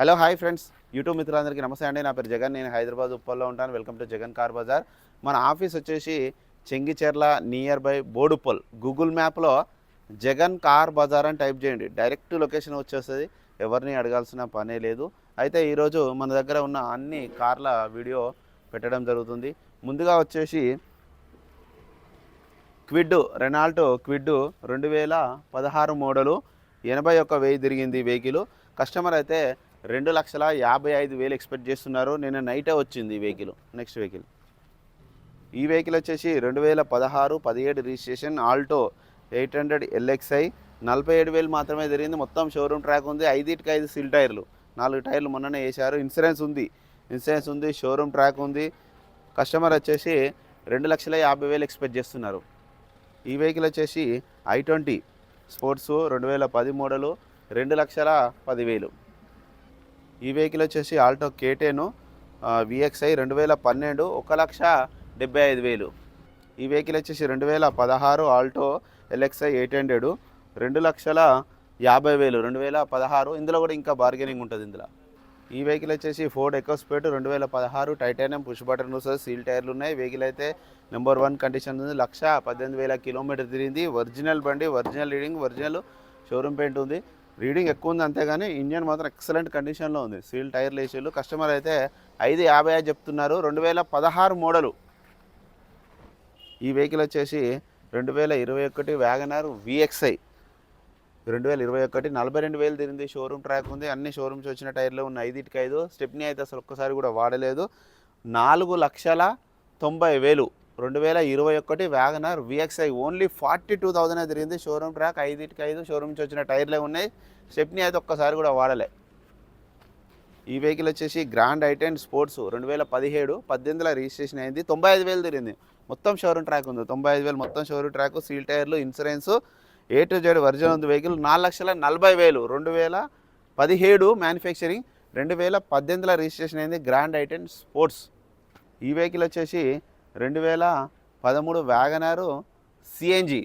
Hello hi friends YouTube మిత్రులందరికీ నమస్తే అండి. నా పేరు జగన్. నేను హైదరాబాద్ ఉప్పల్లో ఉంటాను. Welcome to Jagan car bazaar మన ఆఫీస్ వచ్చేసి Chengicherla near by Boduppal Google మ్యాప్లో జగన్ కార్ బజార్ అని టైప్ చేయండి. డైరెక్ట్ లొకేషన్ వచ్చేస్తుంది. ఎవరిని అడగాల్సిన పనే లేదు. అయితే ఈరోజు మన దగ్గర ఉన్న అన్ని కార్ల వీడియో పెట్టడం జరుగుతుంది. ముందుగా వచ్చేసి క్విడ్ రెనాల్టో క్విడ్ రెండు వేల పదహారు మోడలు. ఎనభై ఒక్క వెయ్యి తిరిగింది వెహికల్. కస్టమర్ అయితే రెండు లక్షల యాభై ఐదు వేలు ఎక్స్పెక్ట్ చేస్తున్నారు. నిన్న నైటే వచ్చింది ఈ వెహికల్ నెక్స్ట్ వెహికల్. ఈ వెహికల్ వచ్చేసి రెండు వేల పదహారు పదిహేడు registration Alto eight hundred LXI. నలభై ఏడు వేలు మాత్రమే జరిగింది. మొత్తం షోరూమ్ ట్రాక్ ఉంది. ఐదుటికి ఐదు సిల్ టైర్లు. నాలుగు టైర్లు మొన్ననే వేశారు. ఇన్సూరెన్స్ ఉంది. ఇన్సూరెన్స్ ఉంది షోరూమ్ ట్రాక్ ఉంది. కస్టమర్ వచ్చేసి రెండు లక్షల యాభై వేలు ఎక్స్పెక్ట్ చేస్తున్నారు. ఈ వెహికల్ వచ్చేసి ఐ ట్వంటీ స్పోర్ట్స్ రెండు వేల పది మోడలు రెండు లక్షల పదివేలు. ఈ వెహికల్ వచ్చేసి ఆల్టో కేటేను విఎక్స్ఐ రెండు వేల పన్నెండు ఒక లక్ష డెబ్బై ఐదు వేలు. ఈ వెహికల్ వచ్చేసి రెండు వేల పదహారు ఆల్టో ఎల్ఎక్స్ఐ ఎయిట్ హండ్రెడ్ రెండు లక్షల యాభై వేలు రెండు వేల పదహారు. ఇందులో కూడా ఇంకా బార్గెనింగ్ ఉంటుంది ఇందులో. ఈ వెహికల్ వచ్చేసి ఫోర్డ్ ఎకోస్పేట్ రెండు వేల పదహారు టైటానియం పుష్ బటన్ వస్తుంది సీల్ టైర్లు ఉన్నాయి. వెహికల్ అయితే నెంబర్ వన్ కండిషన్ ఉంది. లక్ష పద్దెనిమిది వేల కిలోమీటర్ తిరిగింది. ఒరిజినల్ బండి original reading original showroom paint ఉంది. రీడింగ్ ఎక్కువ ఉంది అంతేగాని ఇంజన్ మాత్రం ఎక్సలెంట్ కండిషన్లో ఉంది. సీల్ టైర్లు వేసేళ్ళు కస్టమర్ అయితే ఐదు యాభై ఐదు చెప్తున్నారు. రెండు వేల పదహారు మోడలు. ఈ వెహికల్ వచ్చేసి రెండు వేల ఇరవై ఒకటి వ్యాగనార్ విఎక్స్ఐ రెండు వేల ఇరవై ఒకటి నలభై రెండు వేలు తిరిగింది. షోరూమ్ ట్రాక్ ఉంది. అన్ని షోరూమ్స్ వచ్చిన టైర్లు ఉన్న ఐదుటికి ఐదు. స్టెప్ని అయితే అసలు ఒక్కసారి కూడా వాడలేదు. నాలుగు లక్షల తొంభై వేలు. రెండు వేల ఇరవై ఒకటి WagonR VXI only forty two thousand తిరిగింది. షోరూమ్ ట్రాక్ ఐదుకి ఐదు షోరూమ్ నుంచి వచ్చిన టైర్లే ఉన్నాయి. స్టెప్ని అయితే ఒక్కసారి కూడా వాడలే. ఈ వెహికల్ వచ్చేసి గ్రాండ్ ఐటెన్ స్పోర్ట్స్ రెండు వేల పదిహేడు పద్దెనిమిదిలో రిజిస్ట్రేషన్ అయింది. తొంభై ఐదు వేలు తిరిగింది. మొత్తం షోరూమ్ ట్రాక్ ఉంది. తొంభై ఐదు వేలు మొత్తం షోరూమ్ ట్రాక్ సీల్ టైర్లు insurance A to Z version ఉంది వెహికల్ నాలుగు లక్షల నలభై వేలు. రెండు వేల పదిహేడు మ్యానుఫ్యాక్చరింగ్ రెండు వేల పద్దెనిమిదిలో రిజిస్ట్రేషన్ అయింది గ్రాండ్ ఐటెన్ స్పోర్ట్స్ ఈ వెహికల్ వచ్చేసి రెండు వేల పదమూడు WagonR CNG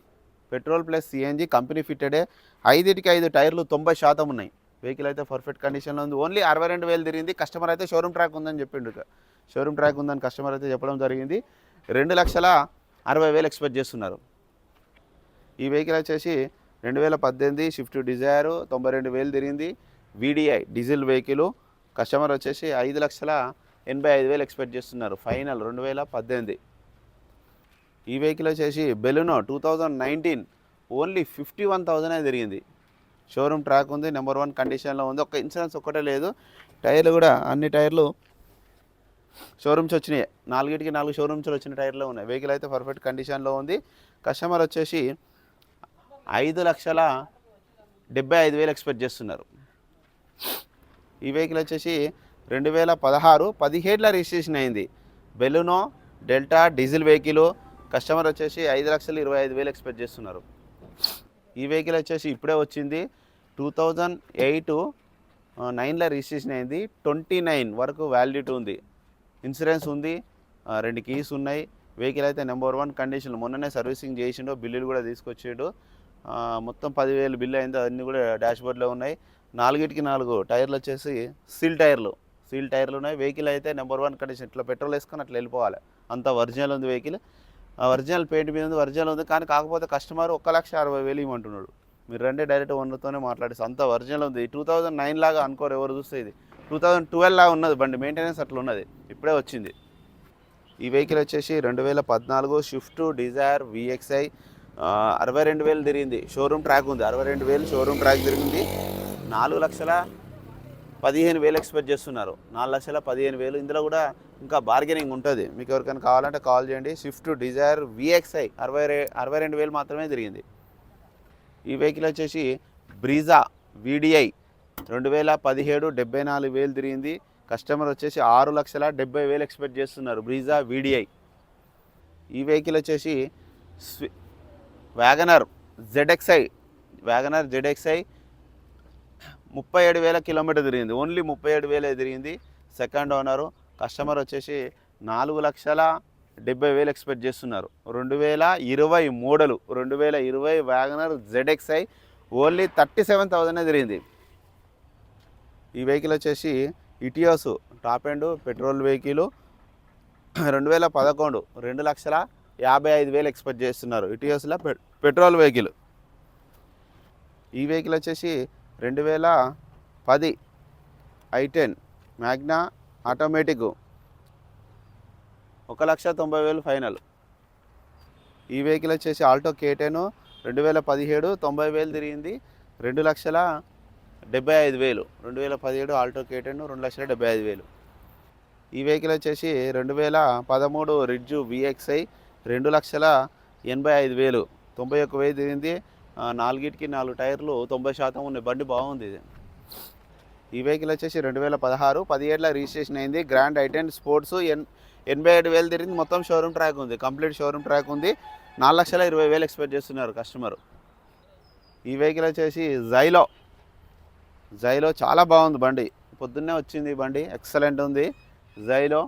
petrol plus CNG company ఫిట్టెడే. ఐదుటికి ఐదు టైర్లు తొంభై శాతం ఉన్నాయి. వెహికల్ అయితే పర్ఫెక్ట్ కండిషన్లో ఉంది. ఓన్లీ అరవై రెండు వేలు తిరిగింది. కస్టమర్ అయితే షోరూమ్ ట్రాక్ ఉందని చెప్పిండు షోరూమ్ ట్రాక్ ఉందని కస్టమర్ అయితే చెప్పడం జరిగింది. రెండు లక్షల అరవై వేలు ఎక్స్పెక్ట్ చేస్తున్నారు. ఈ వెహికల్ వచ్చేసి రెండు వేల పద్దెనిమిది షిఫ్ట్ డిజైర్ తొంభై రెండు వేలు తిరిగింది. వీడిఐ డీజిల్ వెహికల్ కస్టమర్ వచ్చేసి ఐదు లక్షల ఎనభై ఐదు వేలు ఎక్స్పెక్ట్ చేస్తున్నారు. ఫైనల్ రెండు వేల పద్దెనిమిది. ఈ వెహికల్ వచ్చేసి Baleno two thousand nineteen only fifty one thousand తిరిగింది. షోరూమ్ ట్రాక్ ఉంది నెంబర్ వన్ కండిషన్లో ఉంది ఒక ఇన్సూరెన్స్ ఒక్కటే లేదు. టైర్లు కూడా అన్ని టైర్లు షోరూమ్స్ వచ్చినాయి. నాలుగిటికి నాలుగు షోరూమ్స్లో వచ్చిన టైర్లు ఉన్నాయి. వెహికల్ అయితే పర్ఫెక్ట్ కండిషన్లో ఉంది. కస్టమర్ వచ్చేసి ఐదు లక్షల డెబ్బై ఐదు వేలు ఎక్స్పెక్ట్ చేస్తున్నారు. ఈ వెహికల్ వచ్చేసి రెండు వేల పదహారు పదిహేడుల రిజిస్ట్రేషన్ అయింది. Baleno delta diesel vehicle customer వచ్చేసి ఐదు లక్షలు ఇరవై ఐదు వేలు ఎక్స్పెక్ట్ చేస్తున్నారు. ఈ వెహికల్ వచ్చేసి ఇప్పుడే వచ్చింది. టూ థౌజండ్ ఎయిట్ నైన్లో రిజిస్ట్రేషన్ అయింది. ట్వంటీ నైన్ వరకు వ్యాలిడిటీ ఉంది. ఇన్సూరెన్స్ ఉంది. రెండు కీస్ ఉన్నాయి. వెహికల్ అయితే నెంబర్ వన్ కండిషన్. మొన్ననే సర్వీసింగ్ చేసిండు బిల్లులు కూడా తీసుకొచ్చిండు. మొత్తం పదివేలు బిల్లు అయింది. అన్నీ కూడా డాష్బోర్డ్లో ఉన్నాయి. నాలుగిటికి నాలుగు టైర్లు వచ్చేసి సీల్ టైర్లు. సీల్ టైర్లు ఉన్నాయి. వెహికల్ అయితే నెంబర్ వన్ కండిషన్. ఇట్లా పెట్రోల్ వేసుకొని అట్లా వెళ్ళిపోవాలి. అంత ఒరిజినల్ ఉంది వెహికల్. ఒరిజినల్ పెయింట్ మీద ఉంది ఒరిజినల్ ఉంది. కానీ కాకపోతే కస్టమర్ ఒక్క లక్ష అరవై వేలు ఇవ్వమంటున్నాడు. మీరు రండి డైరెక్ట్ ఓనర్తోనే మాట్లాడేసి. అంత ఒరిజినల్ ఉంది. టూ థౌజండ్ నైన్ లాగా అనుకోరు ఎవరు చూస్తే ఇది. టూ థౌజండ్ ట్వెల్వ్ లాగా ఉన్నది బండి. మెయింటెనెన్స్ అట్లా ఉన్నది. ఇప్పుడే వచ్చింది. ఈ వెహికల్ వచ్చేసి రెండు వేల పద్నాలుగు షిఫ్ట్ డిజైర్ విఎక్స్ఐ. అరవై రెండు వేలు తిరిగింది. షోరూమ్ ట్రాక్ ఉంది. అరవై రెండు వేలు షోరూమ్ ట్రాక్ తిరిగింది. నాలుగు లక్షల పదిహేను వేలు ఎక్స్పెక్ట్ చేస్తున్నారు. నాలుగు లక్షల పదిహేను వేలు. ఇందులో కూడా ఇంకా బార్గెనింగ్ ఉంటుంది. మీకు ఎవరికైనా కావాలంటే కాల్ చేయండి. స్విఫ్ట్ డిజైర్ విఎక్స్ఐ అరవై రే అరవై రెండు వేలు మాత్రమే తిరిగింది. ఈ వెహికల్ వచ్చేసి బ్రీజా వీడిఐ రెండు వేల పదిహేడు డెబ్బై నాలుగు వేలు తిరిగింది. కస్టమర్ వచ్చేసి ఆరు లక్షల డెబ్బై వేలు ఎక్స్పెక్ట్ చేస్తున్నారు. బ్రీజా వీడిఐ ఈ వెహికల్ వచ్చేసి స్వి వ్యాగనర్ జెడ్ఎక్స్ఐ వ్యాగనర్ జెడ్ఎక్స్ఐ ముప్పై ఏడు వేల కిలోమీటర్ తిరిగింది. ఓన్లీ ముప్పై ఏడు వేలే తిరిగింది. సెకండ్ ఓనరు కస్టమర్ వచ్చేసి నాలుగు లక్షల డెబ్బై వేలు ఎక్స్పెక్ట్ చేస్తున్నారు. రెండు వేల ఇరవై మోడలు రెండు వేల ఇరవై WagonR ZXI only thirty seven thousand తిరిగింది. ఈ వెహికల్ వచ్చేసి Etios top end petrol vehicle రెండు వేల పదకొండు రెండు లక్షల యాభై ఐదు వేలు ఎక్స్పెక్ట్ చేస్తున్నారు ఇటియోస్లో పెట్రోల్ వెహికల్. ఈ వెహికల్ వచ్చేసి రెండు వేల పది ఐ టెన్ మ్యాగ్నా ఆటోమేటిక్ ఒక లక్ష తొంభై వేలు ఫైనల్. ఈ వెహికల్ వచ్చేసి ఆల్టో కేటెన్ రెండు వేల పదిహేడు తొంభై వేలు తిరిగింది. రెండు లక్షల డెబ్బై ఐదు వేలు. రెండు వేల పదిహేడు ఆల్టో కేటెన్ రెండు లక్షల డెబ్బై ఐదు వేలు. ఈ వెహికల్ వచ్చేసి రెండు వేల పదమూడు రిడ్జు విఎక్స్ఐ రెండు లక్షల ఎనభై ఐదు వేలు. తొంభై ఒక్క వేలు తిరిగింది. నాలుగిటికి నాలుగు టైర్లు తొంభై శాతం ఉన్న బండి బాగుంది ఇది. ఈ వెహికల్ వచ్చేసి రెండు వేల పదహారు పదిహేడులో రిజిస్ట్రేషన్ అయింది. గ్రాండ్ ఐటెన్ స్పోర్ట్స్ ఎన్ ఎనభై ఏడు వేలు తిరిగింది. మొత్తం షోరూమ్ ట్రాక్ ఉంది. కంప్లీట్ షోరూమ్ ట్రాక్ ఉంది. నాలుగు లక్షల ఇరవై వేలు ఎక్స్పెక్ట్ చేస్తున్నారు కస్టమర్ ఈ వెహికల్ వచ్చేసి జైలో జైలో చాలా బాగుంది బండి. పొద్దున్నే వచ్చింది బండి. ఎక్సలెంట్ ఉంది. జైలో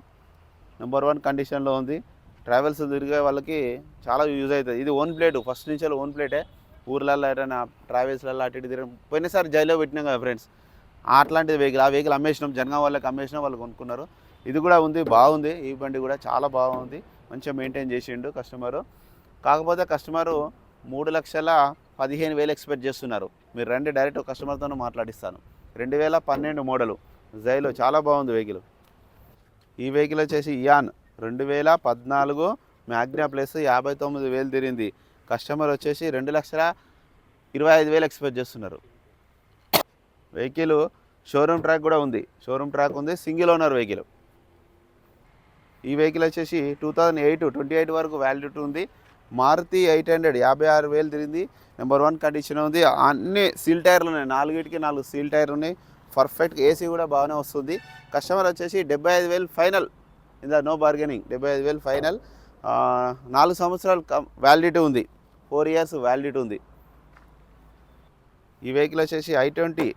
నెంబర్ వన్ కండిషన్లో ఉంది. ట్రావెల్స్ తిరిగే వాళ్ళకి చాలా యూజ్ అవుతుంది. ఇది ఓన్ ప్లేట్ ఫస్ట్ నుంచి ఓన్ ప్లేటే ఊర్లలో ఎటైనా ట్రావెల్స్లలో అటు ఇటు తిరగడం పోయినసారి జైలో పెట్టినాం కదా ఫ్రెండ్స్. అట్లాంటి వెహికల్ ఆ వెహికల్ అమ్మేసినాం జనగా వాళ్ళకి అమ్మేసినాం వాళ్ళు కొనుక్కున్నారు. ఇది కూడా ఉంది బాగుంది ఈ బండి కూడా చాలా బాగుంది మంచిగా మెయింటైన్ చేసిండు కస్టమరు. కాకపోతే కస్టమరు మూడు లక్షల పదిహేను వేలు ఎక్స్పెక్ట్ చేస్తున్నారు. మీరు రండి డైరెక్ట్ కస్టమర్తో మాట్లాడిస్తాను. రెండు వేల పన్నెండు మోడలు జైలో చాలా బాగుంది వెహికల్. ఈ వెహికల్ వచ్చేసి ఇయాన్ రెండు వేల పద్నాలుగు మ్యాగ్నా ప్లస్ యాభై తొమ్మిది వేలు తిరిగింది. కస్టమర్ వచ్చేసి రెండు లక్షల ఇరవై ఐదు వేలు ఎక్స్పెక్ట్ చేస్తున్నారు. వెహికల్ షోరూమ్ ట్రాక్ కూడా ఉంది. షోరూమ్ ట్రాక్ ఉంది. Single owner vehicle. ఈ వెహికల్ వచ్చేసి two thousand eight twenty eight వరకు వ్యాలిడిటీ ఉంది. మారుతి ఎయిట్ హండ్రెడ్ యాభై ఆరు వేలు తిరిగింది. నెంబర్ వన్ కండిషన్ ఉంది. అన్ని సీల్ టైర్లు ఉన్నాయి. నాలుగిటికి నాలుగు సీల్ టైర్లు ఉన్నాయి. పర్ఫెక్ట్ ఏసీ కూడా బాగానే వస్తుంది. కస్టమర్ వచ్చేసి డెబ్బై ఐదు వేలు ఫైనల్ ఇందా నో బార్గెనింగ్ డెబ్బై ఐదు వేలు ఫైనల్ నాలుగు సంవత్సరాలు వ్యాలిడిటీ ఉంది. ఫోర్ ఇయర్స్ వ్యాలిడిటీ ఉంది. ఈ వెహికల్ వచ్చేసి ఐ ట్వంటీ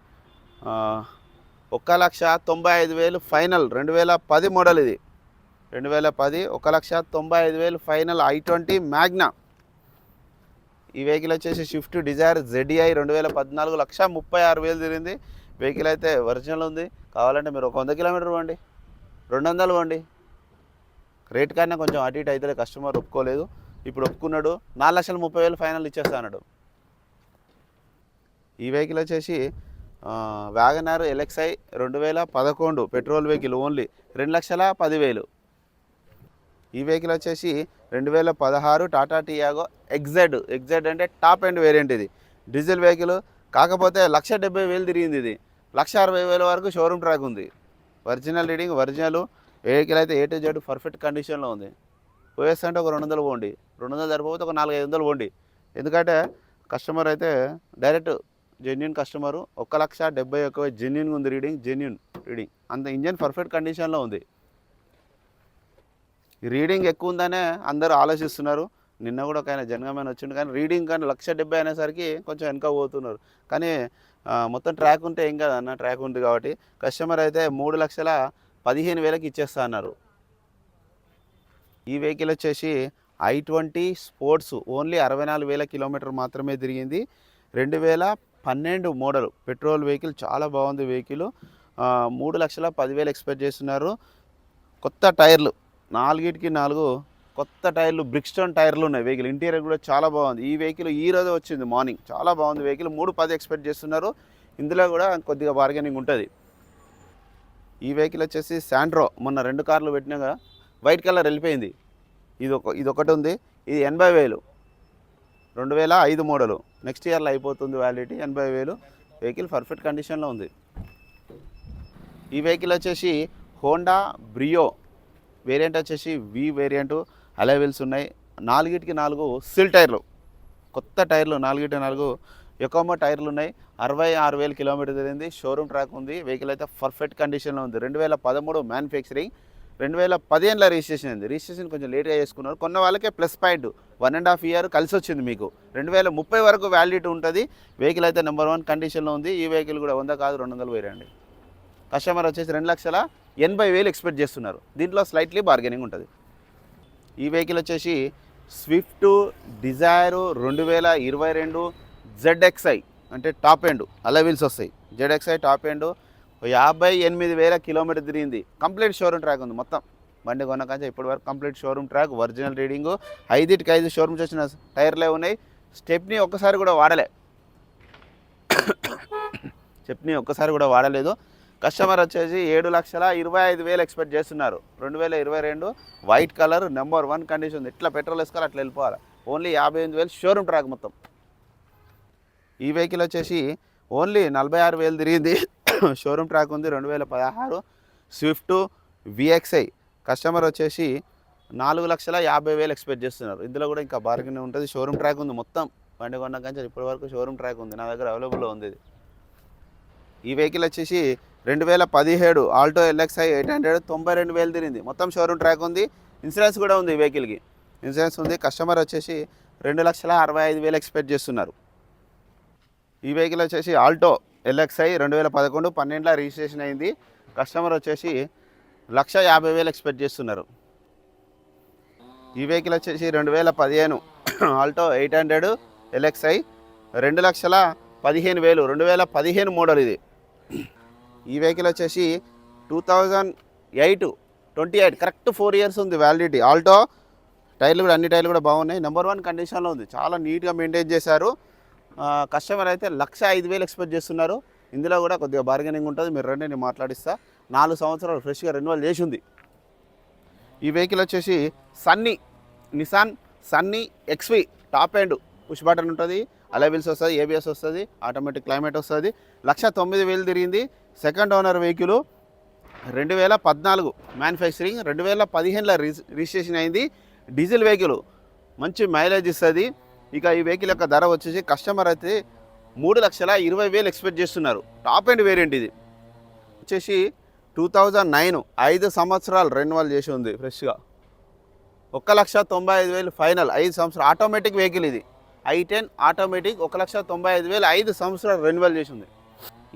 ఒక్క లక్ష తొంభై ఐదు వేలు ఫైనల్ రెండు వేల పది మోడల్ ఇది. రెండు వేల పది ఒక లక్ష తొంభై ఐదు వేలు ఫైనల్ ఐ ట్వంటీ మ్యాగ్నా. ఈ వెహికల్ వచ్చేసి స్విఫ్ట్ డిజైర్ జెడిఐ రెండు వేల పద్నాలుగు లక్ష ముప్పై ఆరు వేలు తిరిగింది. వెహికల్ అయితే ఒరిజినల్ ఉంది. కావాలంటే మీరు ఒక వంద కిలోమీటర్ పోండి. రెండు వందలు పోండి. రేట్ కన్నా కొంచెం అటు ఇటు అయితే కస్టమర్ ఒప్పుకోలేదు. ఇప్పుడు ఒప్పుకున్నాడు నాలుగు లక్షల ముప్పై వేలు ఫైనల్ ఇచ్చేస్తాడు ఈ వెహికల్ వచ్చేసి వ్యాగనార్ ఎల్ఎక్స్ఐ రెండు వేల పదకొండు పెట్రోల్ వెహికల్ ఓన్లీ రెండు లక్షల పదివేలు. ఈ వెహికల్ వచ్చేసి రెండు వేల పదహారు టాటా టియాగో ఎగ్జెడ్ ఎగ్జెడ్ అంటే టాప్ ఎండ్ వేరియంట్ ఇది. డీజిల్ వెహికల్ కాకపోతే లక్ష డెబ్బై వేలు తిరిగింది ఇది. లక్ష అరవై వేల వరకు షోరూమ్ ట్రాక్ ఉంది. Original reading original. వెహికల్ అయితే ఏ టు జెడ్ పర్ఫెక్ట్ కండిషన్లో ఉంది. పోయేస్తుంటే ఒక రెండు వందలు పోండి. రెండు వందలు సరిపోతే ఒక నాలుగు ఐదు వందలు పోండి. ఎందుకంటే కస్టమర్ అయితే డైరెక్ట్ జెన్యున్ కస్టమరు ఒక లక్ష డెబ్బై ఒక్క జెన్యున్గా ఉంది రీడింగ్ జెన్యున్ రీడింగ్. అంత ఇంజన్ పర్ఫెక్ట్ కండిషన్లో ఉంది. రీడింగ్ ఎక్కువ ఉందనే అందరూ ఆలోచిస్తున్నారు. నిన్న కూడా ఒక ఆయన జనగమైన వచ్చిండు. కానీ రీడింగ్ కానీ లక్ష డెబ్బై అనేసరికి కొంచెం వెనక పోతున్నారు. కానీ మొత్తం ట్రాక్ ఉంటే ఏం కాదు అన్న ట్రాక్ ఉంది కాబట్టి కస్టమర్ అయితే మూడు లక్షల పదిహేను వేలకి ఇచ్చేస్తా అన్నారు. ఈ వెహికల్ వచ్చేసి ఐ ట్వంటీ స్పోర్ట్స్ ఓన్లీ అరవై నాలుగు వేల కిలోమీటర్ మాత్రమే తిరిగింది. రెండు వేల పన్నెండు మోడల్ పెట్రోల్ వెహికల్ చాలా బాగుంది వెహికల్. మూడు లక్షల పదివేలు ఎక్స్పెక్ట్ చేస్తున్నారు. కొత్త టైర్లు నాలుగిటికి నాలుగు కొత్త టైర్లు బ్రిక్స్టోన్ టైర్లు ఉన్నాయి వెహికల్. ఇంటీరియర్ కూడా చాలా బాగుంది. ఈ వెహికల్ ఈ రోజే వచ్చింది మార్నింగ్. చాలా బాగుంది వెహికల్. మూడు పది ఎక్స్పెక్ట్ చేస్తున్నారు. ఇందులో కూడా కొద్దిగా బార్గెనింగ్ ఉంటుంది. ఈ వెహికల్ వచ్చేసి శాండ్రో మొన్న రెండు కార్లు పెట్టినాగా వైట్ కలర్ వెళ్ళిపోయింది. ఇది ఒక ఇది ఒకటి ఉంది. ఇది ఎనభై వేలు. రెండు వేల ఐదు మోడలు. నెక్స్ట్ ఇయర్లో అయిపోతుంది వ్యాలిడిటీ ఎనభై వేలు. వెహికల్ పర్ఫెక్ట్ కండిషన్లో ఉంది. ఈ వెహికల్ వచ్చేసి హోండా బ్రియో వేరియంట్ వచ్చేసి వి వేరియంట్ అలైవిల్స్ ఉన్నాయి. నాలుగిటికి నాలుగు సిల్ టైర్లు కొత్త టైర్లు నాలుగిటి నాలుగు. ఎకోమో టైర్లు ఉన్నాయి. అరవై ఆరు వేల కిలోమీటర్ తిరిగింది షోరూమ్ ట్రాక్ ఉంది. వెహికల్ అయితే పర్ఫెక్ట్ కండిషన్లో ఉంది. రెండు వేల పదమూడు మ్యానుఫ్యాక్చరింగ్ రెండు వేల పదిహేనులో రిజిస్ట్రేషన్ అయింది. రిజిస్ట్రేషన్ కొంచెం లేట్గా చేసుకున్నారు. కొన్న వాళ్ళకే plus point one and half year కలిసి వచ్చింది మీకు. రెండు వేల ముప్పై వరకు వ్యాలిడిటీ ఉంటుంది. వెహికల్ అయితే నెంబర్ వన్ కండిషన్లో ఉంది. ఈ వెహికల్ కూడా వంద కాదు రెండు వందలు పోయిరండి. కస్టమర్ వచ్చేసి రెండు లక్షల ఎనభై వేలు ఎక్స్పెక్ట్ చేస్తున్నారు. దీంట్లో స్లైట్లీ బార్గెనింగ్ ఉంటుంది. ఈ వెహికల్ వచ్చేసి స్విఫ్ట్ డిజైర్ రెండు వేల ఇరవై రెండు జెడ్ఎక్స్ఐ అంటే టాప్ ఎండ్ అలవిల్స్ వస్తాయి. జెడ్ఎక్స్ఐ టాప్ ఎండ్ యాభై ఎనిమిది వేల కిలోమీటర్ తిరిగింది. కంప్లీట్ షోరూమ్ ట్రాక్ ఉంది మొత్తం. బండి కొనకాంచే ఇప్పటి వరకు complete showroom track original reading ఐదుటికి ఐదు షోరూమ్స్ వచ్చిన టైర్లే ఉన్నాయి. స్టెప్ని ఒక్కసారి కూడా వాడలే. స్టెప్ని ఒక్కసారి కూడా వాడలేదు. కస్టమర్ వచ్చేసి ఏడు లక్షల ఇరవై ఐదు వేలు ఎక్స్పెక్ట్ చేస్తున్నారు. రెండు వేల ఇరవై రెండు white colour number one condition ఉంది. ఎట్లా పెట్రోల్ వేసుకోవాలి అట్లా వెళ్ళిపోవాలి. ఓన్లీ యాభై ఎనిమిది వేలు షోరూమ్ ట్రాక్ మొత్తం. ఈ వెహికల్ వచ్చేసి ఓన్లీ నలభై ఆరు వేలు తిరిగింది. షోరూమ్ ట్రాక్ ఉంది రెండు వేల పదహారు స్విఫ్ట్ విఎక్స్ఐ. కస్టమర్ వచ్చేసి నాలుగు లక్షల యాభై వేలు ఎక్స్పెక్ట్ చేస్తున్నారు. ఇందులో కూడా ఇంకా బార్గెన్ ఉంటుంది. షోరూమ్ ట్రాక్ ఉంది మొత్తం. బండి కొన్న కానీ ఇప్పటి వరకు షోరూమ్ ట్రాక్ ఉంది. నా దగ్గర అవైలబుల్లో ఉంది ఇది. ఈ వెహికల్ వచ్చేసి రెండు వేల పదిహేడు ఆల్టో ఎల్ఎక్స్ఐ ఎయిట్ హండ్రెడ్ తొంభై రెండు వేలు తిరిగింది. మొత్తం షోరూమ్ ట్రాక్ ఉంది. ఇన్సూరెన్స్ కూడా ఉంది ఈ వెహికల్కి. ఇన్సూరెన్స్ ఉంది. కస్టమర్ వచ్చేసి రెండు లక్షల అరవై ఐదు వేలు ఎక్స్పెక్ట్ చేస్తున్నారు. ఈ వెహికల్ వచ్చేసి ఆల్టో ఎల్ఎక్స్ఐ రెండు వేల పదకొండు పన్నెండులో రిజిస్ట్రేషన్ అయింది. కస్టమర్ వచ్చేసి లక్ష యాభై వేలు ఎక్స్పెక్ట్ చేస్తున్నారు. ఈ వెహికల్ వచ్చేసి రెండు వేల పదిహేను ఆల్టో ఎయిట్ హండ్రెడ్ ఎల్ఎక్స్ఐ రెండు లక్షల పదిహేను వేలు రెండు వేల పదిహేను మోడల్ ఇది. ఈ వెహికల్ వచ్చేసి two thousand eight twenty eight correct four years ఉంది వ్యాలిడిటీ. ఆల్టో టైర్లు కూడా అన్ని టైర్లు కూడా బాగున్నాయి. నెంబర్ వన్ కండిషన్లో ఉంది. చాలా నీట్గా మెయింటైన్ చేశారు. కస్టమర్ అయితే లక్ష ఐదు వేలు ఎక్స్పెక్ట్ చేస్తున్నారు. ఇందులో కూడా కొద్దిగా బార్గెనింగ్ ఉంటుంది. మీరు రండి నేను మాట్లాడిస్తా. నాలుగు సంవత్సరాలు ఫ్రెష్గా రెన్యువల్ చేసి ఉంది. ఈ వెహికల్ వచ్చేసి Sunny Nissan Sunny XV top end push button ఉంటుంది. అలైవిల్స్ వస్తుంది ఏబిఎస్ వస్తుంది ఆటోమేటిక్ క్లైమేట్ వస్తుంది. లక్ష తొమ్మిది వేలు తిరిగింది. సెకండ్ ఓనర్ వెహికల్ రెండు వేల పద్నాలుగు మ్యానుఫ్యాక్చరింగ్ రెండు వేల పదిహేనులో రిజిస్ట్రేషన్ అయింది. డీజిల్ వెహికల్ మంచి మైలేజ్ ఇస్తుంది. ఇక ఈ వెహికల్ యొక్క ధర వచ్చేసి కస్టమర్ అయితే మూడు లక్షల ఇరవై వేలు ఎక్స్పెక్ట్ చేస్తున్నారు. టాప్ అండ్ వేరియంట్ ఇది. వచ్చేసి టూ థౌజండ్ నైన్ ఐదు సంవత్సరాలు రెన్యువల్ చేసి ఉంది ఫ్రెష్గా. ఒక లక్ష తొంభై ఐదు వేలు ఫైనల్ ఐదు సంవత్సరాలు ఆటోమేటిక్ వెహికల్ ఇది. ఐ టెన్ ఆటోమేటిక్ ఒక లక్ష తొంభై ఐదు వేలు ఐదు సంవత్సరాలు రెన్యువల్ చేసి ఉంది.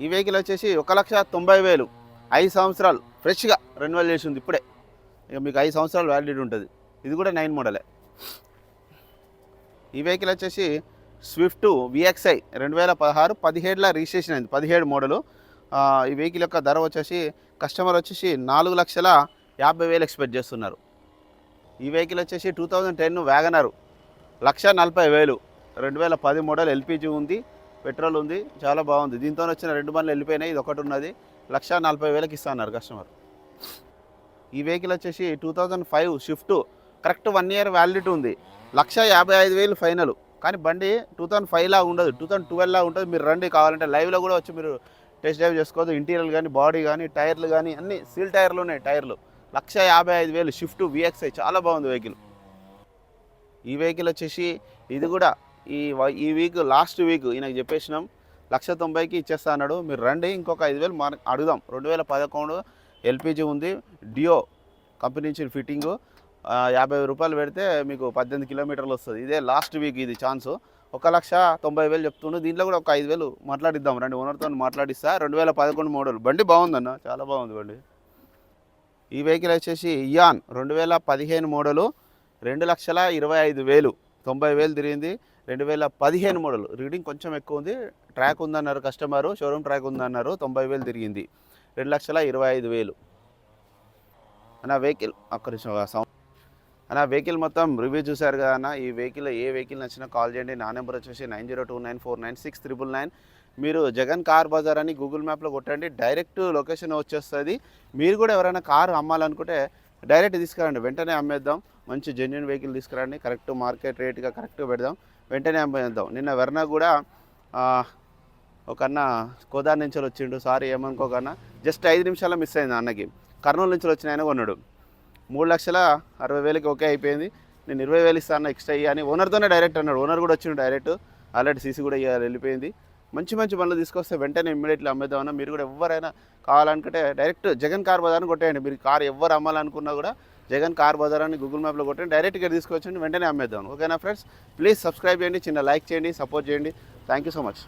ఈ వెహికల్ వచ్చేసి ఒక లక్ష తొంభై వేలు ఐదు సంవత్సరాలు ఫ్రెష్గా రెన్యువల్ చేసి ఉంది ఇప్పుడే. ఇక మీకు ఐదు సంవత్సరాలు వ్యాలిడిటీ ఉంటుంది. ఇది కూడా నైన్ మోడలే. ఈ వెహికల్ వచ్చేసి స్విఫ్ట్ విఎక్స్ఐ రెండు వేల పదహారు పదిహేడులో రిజిస్ట్రేషన్ అయింది పదిహేడు మోడలు. ఈ వెహికల్ యొక్క ధర వచ్చేసి కస్టమర్ వచ్చేసి నాలుగు లక్షల యాభై వేలు ఎక్స్పెక్ట్ చేస్తున్నారు. ఈ వెహికల్ వచ్చేసి two thousand ten WagonR lakh నలభై వేలు. రెండు వేల పది మోడల్ ఎల్పిజి ఉంది పెట్రోల్ ఉంది చాలా బాగుంది. దీంతో వచ్చిన రెండు బండ్లు వెళ్ళిపోయినాయి ఇది ఒకటి ఉన్నది. లక్ష నలభై వేలకి ఇస్తున్నారు కస్టమర్ ఈ వెహికల్ వచ్చేసి two thousand five Swift correct one year validity ఉంది. లక్ష యాభై ఐదు వేలు ఫైనల్. కానీ బండి టూ థౌజండ్ ఫైవ్లా ఉండదు. టూ థౌజండ్ ట్వెల్వ్లా ఉంటుంది. మీరు రండి కావాలంటే లైవ్లో కూడా వచ్చి మీరు టెస్ట్ డ్రైవ్ చేసుకోవచ్చు. ఇంటీరియర్ కానీ బాడీ కానీ టైర్లు కానీ అన్ని సీల్ టైర్లు ఉన్నాయి టైర్లు. లక్ష యాభై ఐదు వేలు షిఫ్ట్ విఎక్స్ఐ. చాలా బాగుంది వెహికల్. ఈ వెహికల్ వచ్చేసి ఇది కూడా ఈ వ- ఈ వీక్ లాస్ట్ వీక్ ఈయనకు చెప్పేసినాం. లక్ష తొంభైకి ఇచ్చేస్తా అన్నాడు. మీరు రండి. ఇంకొక ఐదు వేలు మన అడుగుదాం. రెండు వేల పదకొండు ఎల్పిజి ఉంది. డియో కంపెనీ నుంచి ఫిట్టింగు. యాభై రూపాయలు పెడితే మీకు పద్దెనిమిది కిలోమీటర్లు వస్తుంది. ఇదే లాస్ట్ వీక్ ఇది ఛాన్స్ ఒక లక్ష తొంభై వేలు చెప్తుండు. దీంట్లో కూడా ఒక ఐదు వేలు మాట్లాడిద్దాం. రండి ఓనర్తో మాట్లాడిస్తా. రెండు వేల పదకొండు మోడల్ బండి బాగుందన్న చాలా బాగుంది బండి. ఈ వెహికల్ వచ్చేసి ఇయాన్ రెండు వేల పదిహేను మోడలు రెండు లక్షల ఇరవై ఐదు వేలు. తొంభై వేలు తిరిగింది. రెండు వేల పదిహేను మోడల్ రీడింగ్ కొంచెం ఎక్కువ ఉంది. ట్రాక్ ఉందన్నారు కస్టమరు షోరూమ్ ట్రాక్ ఉందన్నారు తొంభై వేలు తిరిగింది. రెండు లక్షల ఇరవై ఐదు వేలు. అన్న వెహికల్ ఒక్క సౌండ్ అన్న వెహికల్ మొత్తం రివ్యూ చూశారు కదా అన్న ఈ వెహికల్ ఏ వెహికల్ నచ్చినా కాల్ చేయండి. నా నెంబర్ వచ్చేసి nine zero two nine four nine six triple nine. మీరు జగన్ కార్ బజార్ అని గూగుల్ మ్యాప్లో కొట్టండి. డైరెక్ట్ లొకేషన్ వచ్చేస్తుంది. మీరు కూడా ఎవరైనా కారు అమ్మాలనుకుంటే డైరెక్ట్ తీసుకురండి. వెంటనే అమ్మేద్దాం. మంచి జెన్యున్ వెహికల్ తీసుకురండి. కరెక్ట్ మార్కెట్ రేట్గా కరెక్ట్గా పెడదాం. వెంటనే అమ్మేద్దాం. నిన్న వెర్నా కూడా ఒక అన్న కోదార్ నుంచి వచ్చిండు సారీ ఏమనుకోకన్నా జస్ట్ ఐదు నిమిషాల్లో మిస్ అయింది అన్నకి. కర్నూలు నుంచి వచ్చిన ఆయన కొన్నాడు. మూడు లక్షల అరవై వేలకి ఓకే అయిపోయింది. నేను ఇరవై వేలు ఇస్తాను ఎక్స్ట్రా ఇయ్యి అని ఓనర్తోనే డైరెక్ట్ అన్నాడు. ఓనర్ కూడా వచ్చిండు డైరెక్ట్. ఆల్రెడీ సీసీ కూడా ఇయ్యాలి వెళ్ళిపోయింది. మంచి మంచి పనులు తీసుకొస్తే వెంటనే ఇమ్మీడియట్లీ అమ్మేద్దామన్నా. మీరు కూడా ఎవరైనా కావాలనుకుంటే డైరెక్ట్ జగన్ కార్ బజార్ని కొట్టేయండి. మీరు కార్ ఎవరు అమ్మాలనుకున్నా కూడా జగన్ కార్ బజార్ అని గూగుల్ మ్యాప్లో కొట్టండి. డైరెక్ట్ ఇక్కడ తీసుకొచ్చండి. వెంటనే అమ్మేద్దాం. ఓకేనా ఫ్రెండ్స్? ప్లీజ్ సబ్స్క్రైబ్ చేయండి. చిన్న లైక్ చేయండి సపోర్ట్ చేయండి. Thank you so much.